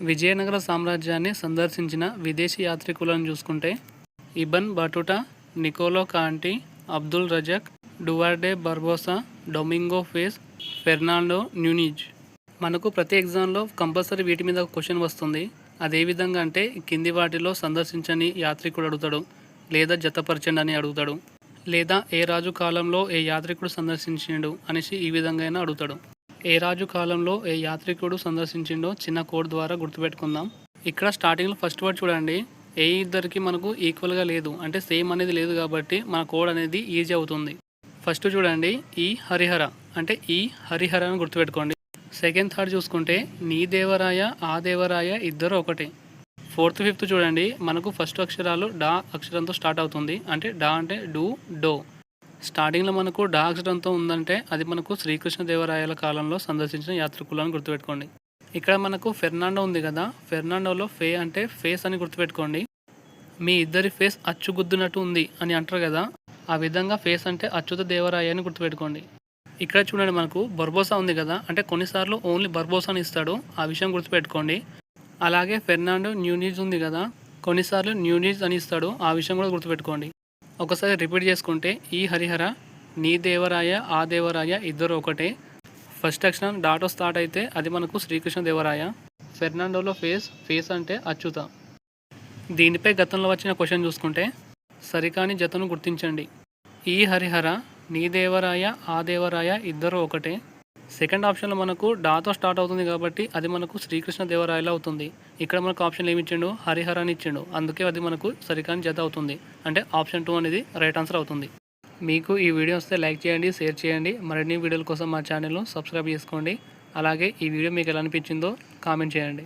విజయనగర సామ్రాజ్యాన్ని సందర్శించిన విదేశీ యాత్రికులను చూసుకుంటే Ibn Battuta Niccolo Conti Abdul Razzaq Duarte Barbosa Domingo Paes Fernando Nuniz. మనకు ప్రతి ఎగ్జామ్లో కంపల్సరీ వీటి మీద ఒక క్వశ్చన్ వస్తుంది. అదేవిధంగా అంటే కింది వాటిలో సందర్శించని యాత్రికుడు అడుగుతాడు లేదా జతపరచండి అని అడుగుతాడు లేదా ఏ రాజు కాలంలో ఏ యాత్రికుడు సందర్శించాడు అనేసి ఈ విధంగా అయినా అడుగుతాడు. ఏ రాజు కాలంలో ఏ యాత్రికుడు సందర్శించిండో చిన్న కోడ్ ద్వారా గుర్తుపెట్టుకుందాం. ఇక్కడ స్టార్టింగ్లో ఫస్ట్ వర్డ్ చూడండి. ఏ ఇద్దరికి మనకు ఈక్వల్గా లేదు. అంటే సేమ్ అనేది లేదు కాబట్టి మన కోడ్ అనేది ఈజీ అవుతుంది. ఫస్ట్ చూడండి. ఈ హరిహర. అంటే ఈ హరిహర అని గుర్తుపెట్టుకోండి. సెకండ్ థర్డ్ చూసుకుంటే నీ దేవరాయ ఆ దేవరాయ ఇద్దరు ఒకటే. ఫోర్త్ ఫిఫ్త్ చూడండి. మనకు ఫస్ట్ అక్షరాలు డా అక్షరంతో స్టార్ట్ అవుతుంది. అంటే డా అంటే డూ డో. స్టార్టింగ్లో మనకు డా ఎంతో ఉందంటే అది మనకు శ్రీకృష్ణదేవరాయల కాలంలో సందర్శించిన యాత్రికులను గుర్తుపెట్టుకోండి. ఇక్కడ మనకు ఫెర్నాండో ఉంది కదా ఫెర్నాండోలో ఫే అంటే ఫేస్ అని గుర్తుపెట్టుకోండి. మీ ఇద్దరి ఫేస్ అచ్చుగుద్దునట్టు ఉంది అని అంటారు కదా ఆ విధంగా ఫేస్ అంటే అచ్యుత దేవరాయ అని గుర్తుపెట్టుకోండి. ఇక్కడ చూడండి మనకు బర్బోసా ఉంది కదా అంటే కొన్నిసార్లు ఓన్లీ బర్బోసాని ఇస్తాడు ఆ విషయం గుర్తుపెట్టుకోండి. అలాగే ఫెర్నాండో న్యూనీజ్ ఉంది కదా కొన్నిసార్లు న్యూనీజ్ అని ఇస్తాడు ఆ విషయం కూడా గుర్తుపెట్టుకోండి. ఒకసారి రిపీట్ చేసుకుంటే ఈ హరిహర నీ దేవరాయ ఆ దేవరాయ ఇద్దరు ఒకటే. ఫస్ట్ అక్షరం డాటో స్టార్ట్ అయితే అది మనకు శ్రీకృష్ణ దేవరాయ. ఫెర్నాండోలో ఫేస్ ఫేస్ అంటే అచ్యుత. దీనిపై గతంలో వచ్చిన క్వశ్చన్ చూసుకుంటే సరికాని జతను గుర్తించండి. ఈ హరిహర నీ దేవరాయ ఆ దేవరాయ ఇద్దరు ఒకటే. సెకండ్ ఆప్షన్లో మనకు డాతో స్టార్ట్ అవుతుంది కాబట్టి అది మనకు శ్రీకృష్ణ దేవరాయలు అవుతుంది. ఇక్కడ మనకు ఆప్షన్ ఏమి ఇచ్చిండు? హరిహర అని ఇచ్చిండు. అందుకే అది మనకు సరికాని జత అవుతుంది. అంటే ఆప్షన్ టూ అనేది రైట్ ఆన్సర్ అవుతుంది. మీకు ఈ వీడియో వస్తే లైక్ చేయండి షేర్ చేయండి. మరిన్ని వీడియోల కోసం మా ఛానల్ను సబ్స్క్రైబ్ చేసుకోండి. అలాగే ఈ వీడియో మీకు ఎలా అనిపించిందో కామెంట్ చేయండి.